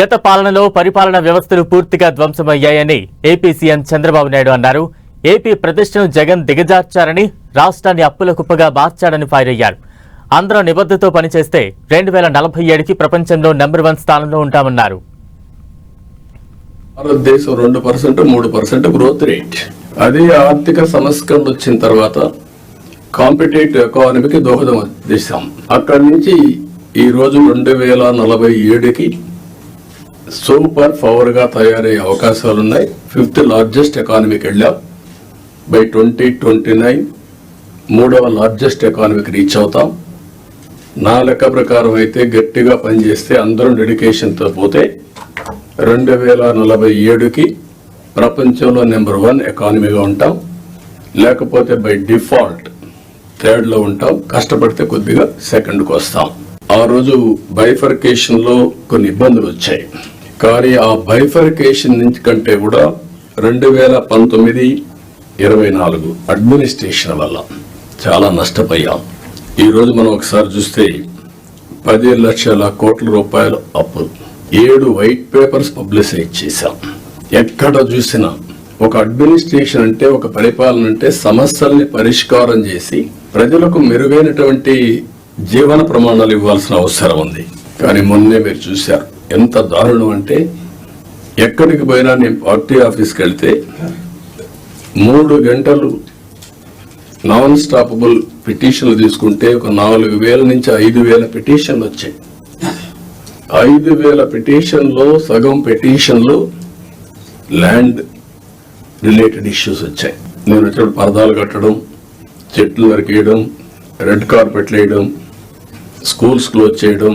గత పాలనలో పరిపాలన వ్యవస్థలు పూర్తిగా ధ్వంసమయ్యాయని ఏపీ సీఎం చంద్రబాబు నాయుడు అన్నారు. ఏపీ ప్రతిష్టను జగన్ దిగజార్చారని రాష్ట్రాన్ని అప్పుల కుప్పగా మార్చాడని ఫైర్ అయ్యారు. అందరం నిబద్ధతో పనిచేస్తే రెండు వేల నలభై ఏడుకి ప్రపంచంలో నెంబర్ వన్ స్థానంలో ఉంటామన్నారు. భారతదేశం రెండు పర్సెంట్ మూడు పర్సెంట్ గ్రోత్ రేట్. అదే ఆర్థిక సంస్కరణ వచ్చిన తర్వాత కాంపిటేటివ్ ఎకానమీకి దోహదం చేశాం. అక్కడి నుంచి ఈ రోజు రెండు వేల నలభై ఏడుకి సూపర్ పవర్గా తయారయ్యే అవకాశాలు ఉన్నాయి ఫిఫ్త్ లార్జెస్ట్ ఎకానమీకి వెళ్ళాం. బై ట్వంటీ ట్వంటీ నైన్ మూడవ లార్జెస్ట్ ఎకానమీకి రీచ్ అవుతాం. నా లెక్క ప్రకారం అయితే గట్టిగా పనిచేస్తే అందరం డెడికేషన్తో పోతే రెండు వేల నలభై ఏడుకి ప్రపంచంలో నెంబర్ వన్ ఎకానమీగా ఉంటాం. లేకపోతే బై డిఫాల్ట్ థర్డ్లో ఉంటాం. కష్టపడితే కొద్దిగా సెకండ్కి వస్తాం. ఆ రోజు బైఫర్కేషన్లో కొన్ని ఇబ్బందులు వచ్చాయి. కానీ ఆ బైఫర్కేషన్ నుంచి కంటే కూడా రెండు వేల పంతొమ్మిది ఇరవై నాలుగు అడ్మినిస్ట్రేషన్ వల్ల చాలా నష్టపోయాం. ఈరోజు మనం ఒకసారి చూస్తే పది లక్షల కోట్ల రూపాయలు అప్పు ఏడు వైట్ పేపర్స్ పబ్లిసైజ్ చేశాం. ఎక్కడ చూసినా ఒక అడ్మినిస్ట్రేషన్ అంటే ఒక పరిపాలన అంటే సమస్యల్ని పరిష్కారం చేసి ప్రజలకు మెరుగైనటువంటి జీవన ప్రమాణాలు ఇవ్వాల్సిన అవసరం ఉంది. కానీ మొన్నే మీరు చూశారు ఎంత దారుణం అంటే ఎక్కడికి పోయినా నేను పార్టీ ఆఫీస్కి వెళ్తే మూడు గంటలు నాన్ స్టాపబుల్ పిటిషన్లు తీసుకుంటే ఒక నాలుగు వేల నుంచి ఐదు వేల పిటిషన్లు వచ్చాయి. ఐదు వేల పిటిషన్లో సగం పిటిషన్లు ల్యాండ్ రిలేటెడ్ ఇష్యూస్ వచ్చాయి. నేను వచ్చినప్పుడు పరదాలు కట్టడం చెట్లు నరికేయడం రెడ్ కార్పెట్లు వేయడం స్కూల్స్ క్లోజ్ చేయడం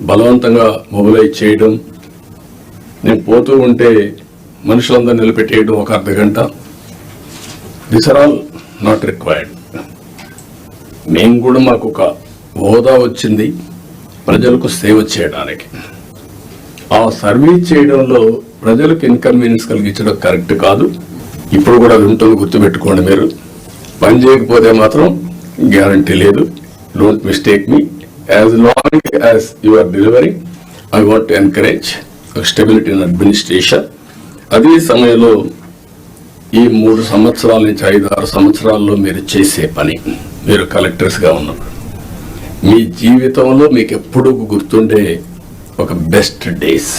బలవంతంగా మొబిలైజ్ చేయడం నేను పోతూ ఉంటే మనుషులందరూ నిలబెట్టేయడం ఒక అర్ధ గంట. This are all not required మేము కూడా మాకు ఒక హోదా వచ్చింది. ప్రజలకు సేవ చేయడానికి. ఆ సర్వీస్ చేయడంలో ప్రజలకు ఇన్కన్వీనియన్స్ కలిగించడం కరెక్ట్ కాదు. ఇప్పుడు కూడా వింటుంది గుర్తుపెట్టుకోండి మీరు. పని చేయకపోతే మాత్రం గ్యారంటీ లేదు. Don't mistake me as long as you are delivery I want encourage stability in administration అదే సమయంలో ఈ మూడు సంవత్సరాల నుంచి ఐదు ఆరు సంవత్సరాల్లో మీరు చేసే పని మీరు కలెక్టర్స్గా ఉన్నప్పుడు. మీ జీవితంలో మీకు ఎప్పుడూ గుర్తుండే ఒక బెస్ట్ డేస్